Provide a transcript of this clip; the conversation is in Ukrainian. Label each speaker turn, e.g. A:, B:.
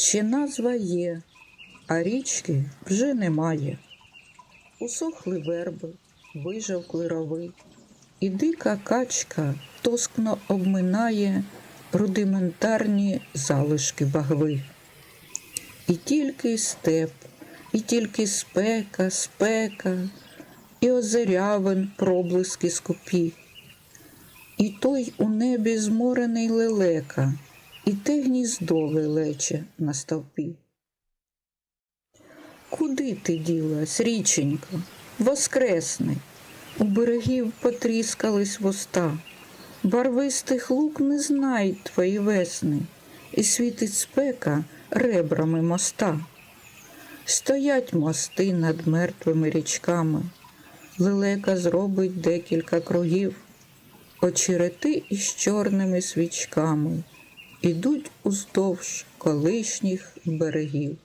A: Ще назва є, а річки вже немає. Усохли верби, вижавкли рови, і дика качка тоскно обминає рудиментарні залишки багви. І тільки степ, і тільки спека, спека, і озерявин проблиски скупі. І той у небі зморений лелека, і те гніздо лелече на стовпі. Куди ти ділась, річенько, воскресни? У берегів потріскались воста, барвистих лук не знають твої весни, і світить спека ребрами моста. Стоять мости над мертвими річками, лелека зробить декілька кругів, очерети із чорними свічками ідуть уздовж колишніх берегів.